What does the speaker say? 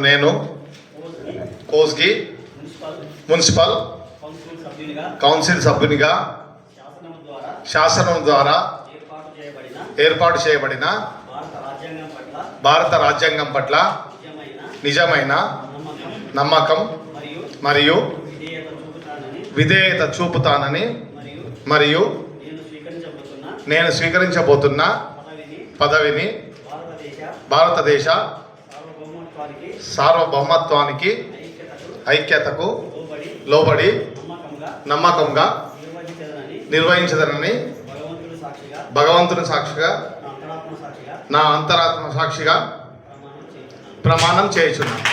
నేను? Kosgi. Municipal. Council సభ్యునిగా. శాసనం ద్వారా ఏర్పాటు చేయబడిన భారత రాజ్యాంగం పట్ల నిజమైన నమ్మకం మరియు విధేయత చూపుతానని మరియు నేను స్వీకరించబోతున్న నేను స్వీకరించబోతున్న పదవిని భారతదేశ సార్వభౌమత్వానికి ఐక్యతకు లోబడి నమ్మకంగా నిర్వహించదనని భగవంతుని సాక్షిగా నా అంతరాత్మ సాక్షిగా ప్రమాణం చేయుచున్నాను.